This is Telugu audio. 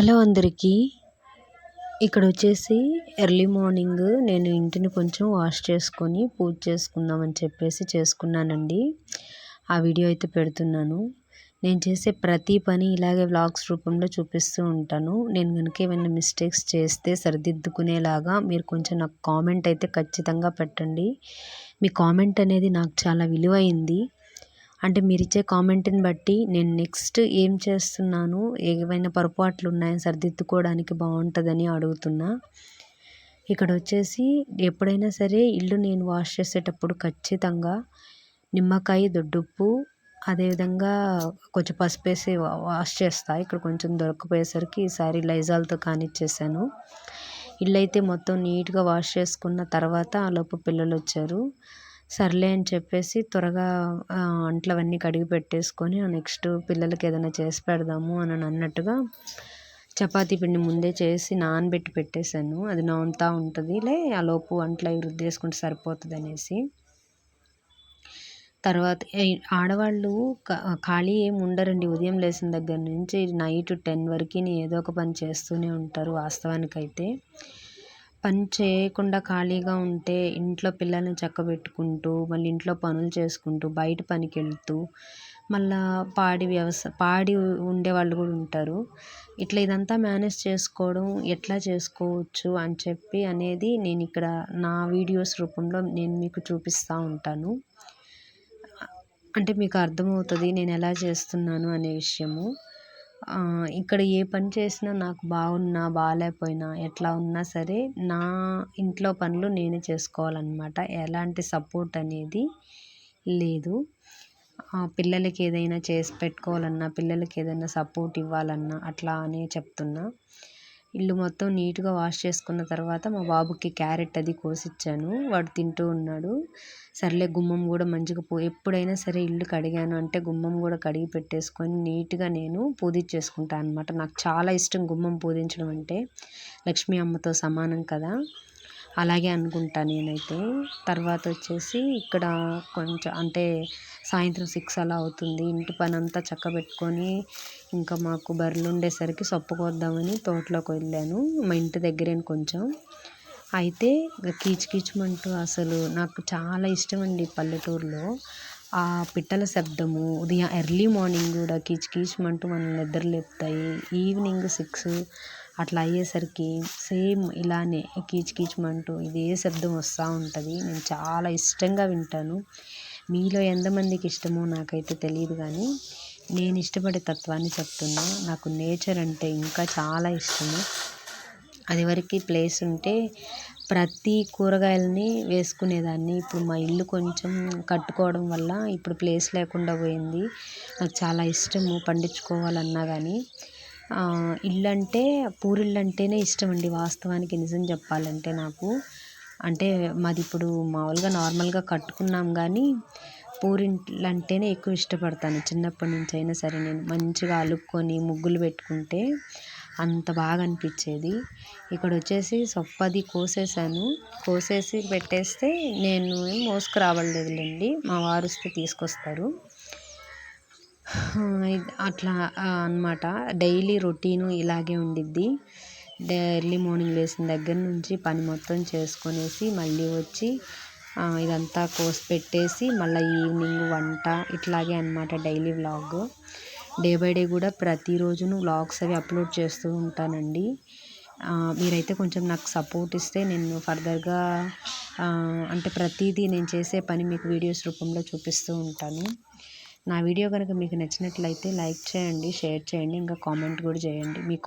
హలో అందరికీ. ఇక్కడ వచ్చేసి ఎర్లీ మార్నింగ్ నేను ఇంటిని కొంచెం వాష్ చేసుకొని పూజ చేసుకుందామని చెప్పేసి చేసుకున్నానండి. ఆ వీడియో అయితే పెడుతున్నాను. నేను చేసే ప్రతి పని ఇలాగే వ్లాగ్స్ రూపంలో చూపిస్తూ ఉంటాను. నేను కనుక ఏమైనా మిస్టేక్స్ చేస్తే సరిదిద్దుకునేలాగా మీరు కొంచెం నాకు కామెంట్ అయితే ఖచ్చితంగా పెట్టండి. మీ కామెంట్ అనేది నాకు చాలా విలువైంది. అంటే మీరు ఇచ్చే కామెంట్ని బట్టి నేను నెక్స్ట్ ఏం చేస్తున్నాను? ఏవైనా పొరపాట్లు ఉన్నాయని సరిదిద్దుకోవడానికి బాగుంటుందని అడుగుతున్నా. ఇక్కడ వచ్చేసి ఎప్పుడైనా సరే ఇల్లు నేను వాష్ చేసేటప్పుడు ఖచ్చితంగా నిమ్మకాయ దొడ్డుప్పు అదేవిధంగా కొంచెం పసుపు వేసి వాష్ చేస్తా. ఇక్కడ కొంచెం దొరకపోయేసరికి ఈసారి లైజాల్తో కానిచ్చేసాను. ఇల్లు అయితే మొత్తం నీట్గా వాష్ చేసుకున్న తర్వాత ఆ లోపు పిల్లలు వచ్చారు సర్లే అని చెప్పేసి త్వరగా అంట్లవన్నీ కడిగి పెట్టేసుకొని నెక్స్ట్ పిల్లలకి ఏదైనా చేసి పెడదాము అని అన్నట్టుగా చపాతీ పిండి ముందే చేసి నానబెట్టి పెట్టేశాను. అది నానుతూ ఉంటుంది. లే ఆ లోపు అంట్లు అవి రుద్దేసుకుంటే సరిపోతుంది అనేసి. తర్వాత ఆడవాళ్ళు ఖాళీ ఏమి ఉండరండి. ఉదయం లేచిన దగ్గర నుంచి నైట్ టెన్ వరకు ఏదో ఒక పని చేస్తూనే ఉంటారు వాస్తవానికైతే. పని చేయకుండా ఖాళీగా ఉంటే ఇంట్లో పిల్లల్ని చక్కబెట్టుకుంటూ మళ్ళీ ఇంట్లో పనులు చేసుకుంటూ బయట పనికి వెళ్తూ మళ్ళా పాడి వ్యవసాయ పాడి ఉండేవాళ్ళు కూడా ఉంటారు. ఇట్లా ఇదంతా మేనేజ్ చేసుకోవడం ఎట్లా చేసుకోవచ్చు అని చెప్పి అనేది నేను ఇక్కడ నా వీడియోస్ రూపంలో నేను మీకు చూపిస్తూ ఉంటాను. అంటే మీకు అర్థమవుతుంది నేను ఎలా చేస్తున్నాను అనే విషయము. ఇక్కడ ఏ పని చేసినా నాకు బాగున్నా బాగాలేకపోయినా ఎట్లా ఉన్నా సరే నా ఇంట్లో పనులు నేనే చేసుకోవాలన్నమాట. ఎలాంటి సపోర్ట్ అనేది లేదు. పిల్లలకి ఏదైనా చేసి పెట్టుకోవాలన్నా పిల్లలకి ఏదైనా సపోర్ట్ ఇవ్వాలన్నా అట్లా అనే చెప్తున్నా. ఇల్లు మొత్తం నీట్గా వాష్ చేసుకున్న తర్వాత మా బాబుకి క్యారెట్ అది కోసిచ్చాను. వాడు తింటూ ఉన్నాడు. సర్లే గుమ్మం కూడా మంచిగా పో ఎప్పుడైనా సరే ఇల్లు కడిగాను అంటే గుమ్మం కూడా కడిగి పెట్టేసుకొని నీట్గా నేను పూజించేసుకుంటాను అనమాట నాకు చాలా ఇష్టం గుమ్మం పూజించడం అంటే. లక్ష్మీ అమ్మతో సమానం కదా. అలాగే అనుకుంటా నేనైతే. తర్వాత వచ్చేసి ఇక్కడ కొంచెం అంటే సాయంత్రం సిక్స్ అలా అవుతుంది. ఇంటి పని అంతా చక్కబెట్టుకొని ఇంకా మాకు బర్రెలు ఉండేసరికి సొప్పుకొద్దామని తోటలోకి వెళ్ళాను. మా ఇంటి దగ్గరే కొంచెం. అయితే కీచు కీచుమంటూ అసలు నాకు చాలా ఇష్టం అండి పల్లెటూరులో. ఆ పిట్టల శబ్దము ఉదయం ఎర్లీ మార్నింగ్ కూడా కీచు కీచుమంటూ మనల్ని నిద్ర లేపుతాయి ఈవినింగ్ సిక్స్ అట్లా అయ్యేసరికి సేమ్ ఇలానే కీచు కీచుమంటూ ఇదే శబ్దం వస్తూ ఉంటుంది. నేను చాలా ఇష్టంగా వింటాను. మీలో ఎంతమందికి ఇష్టమో నాకైతే తెలియదు కానీ నేను ఇష్టపడే తత్వాన్ని చెప్తున్నా. నాకు నేచర్ అంటే ఇంకా చాలా ఇష్టము. అది వరకు ప్లేస్ ఉంటే ప్రతి కూరగాయలని వేసుకునేదాన్ని. ఇప్పుడు మా ఇల్లు కొంచెం కట్టుకోవడం వల్ల ఇప్పుడు ప్లేస్ లేకుండా పోయింది. నాకు చాలా ఇష్టము పండించుకోవాలన్నా కానీ ఇల్లు అంటే పూరిల్లు ఇష్టం అండి వాస్తవానికి నిజం చెప్పాలంటే నాకు. అంటే మాది ఇప్పుడు మామూలుగా నార్మల్గా కట్టుకున్నాం కానీ పూరింట్లు అంటేనే ఎక్కువ ఇష్టపడతాను. చిన్నప్పటి నుంచి అయినా సరే నేను మంచిగా అలుక్కొని ముగ్గులు పెట్టుకుంటే అంత బాగా అనిపించేది ఇక్కడ వచ్చేసి సొప్పది కోసేసాను. కోసేసి పెట్టేస్తే నేను ఏం మోసుకురావట్లేదులేండి. మా వారు వస్తే తీసుకొస్తారు. అట్లా అనమాట డైలీ రొటీను ఇలాగే ఉండిద్ది. ఎర్లీ మార్నింగ్ లేచిన దగ్గర నుంచి పని మొత్తం చేసుకునేసి మళ్ళీ వచ్చి ఇదంతా కోసి పెట్టేసి మళ్ళీ ఈవినింగ్ వంట ఇట్లాగే అనమాట daily vlog. Day by day కూడా ప్రతిరోజును వ్లాగ్స్ అవి అప్లోడ్ చేస్తూ ఉంటానండి. మీరైతే కొంచెం నాకు సపోర్ట్ ఇస్తే నేను ఫర్దర్గా అంటే ప్రతిదీ నేను చేసే పని మీకు వీడియోస్ రూపంలో చూపిస్తూ ఉంటాను. నా వీడియో కనుక మీకు నచ్చినట్లయితే లైక్ చేయండి షేర్ చేయండి ఇంకా కామెంట్ కూడా చేయండి. మీకు